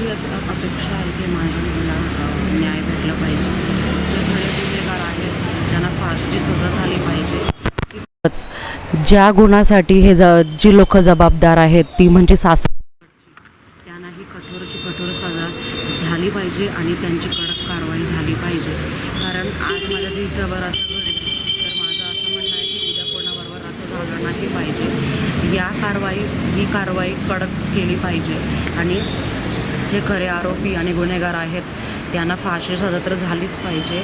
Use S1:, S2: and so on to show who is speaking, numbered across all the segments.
S1: माझी असं अपेक्षा आहे की माझ्या मुलीला न्याय भेटला पाहिजे. जे खरे गुन्हेगार आहेत त्यांना फाशीची सजा झाली पाहिजे.
S2: ज्या गुन्ह्यासाठी हे ज जी लोक जबाबदार आहेत ती म्हणजे सास
S1: त्यांनाही कठोरची कठोर सजा झाली पाहिजे आणि त्यांची कडक कारवाई झाली पाहिजे. कारण आज माझ्या तिच्यावर असं घडलं तर माझं असं म्हणणं आहे की उद्या कोणाबरोबर असं झालं नाही पाहिजे. या कारवाई ही कारवाई कडक केली पाहिजे. आणि जे खरे आरोपी आणि गुन्हेगार आहेत त्यांना फाशी सजा तर झालीच पाहिजे.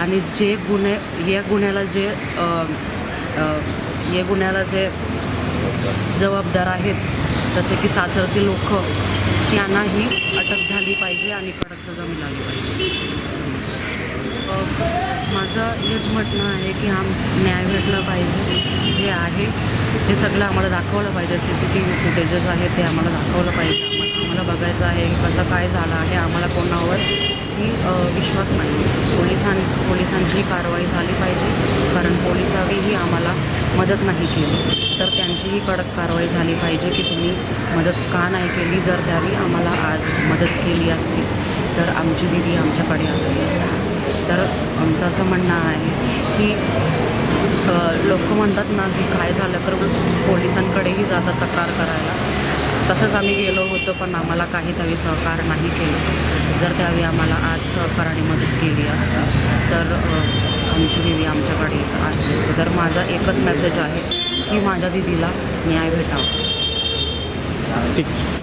S1: आणि जे गुन्हे या गुन्ह्याला जे या गुन्ह्याला जे जबाबदार आहेत जसे की सासरचे लोक त्यांनाही अटक झाली पाहिजे आणि कडक सजा मिळाली पाहिजे. आमचं माझं हेच म्हणणं आहे की हा न्याय भेटला पाहिजे जे आहे ते सगळं आम्हाला दाखवलं पाहिजे. C C T V footages आहेत ते आम्हाला दाखवलं पाहिजे. आम्हाला आम्हाला बघायचं आहे की कसं काय झालं आहे. आम्हाला कोणावर ही विश्वास नाही. पोलिसां पोलिसांची कारवाई झाली पाहिजे. कारण पोलिसांनीही आम्हाला मदत नाही केली. तर त्यांचीही कडक कारवाई झाली पाहिजे की तुम्ही मदत का नाही केली? जर त्यावेळी आम्हाला आज मदत केली असती तर आमची दिदी आमच्याकडे असली. असं तर आमचं असं म्हणणं आहे की लोक म्हणतात ना की काय झालं तर पोलिसांकडेही जातात तक्रार करायला. तसंच आम्ही गेलो होतो पण आम्हाला काही त्यावेळी सहकार नाही केलं. जर त्यावेळी आम्हाला आज सहकाराने मदत केली असता तर आमची दिदी आमच्याकडे असली असते. तर माझा एकच मेसेज आहे की माझ्या दिदीला न्याय भेटावा.
S3: ठीक.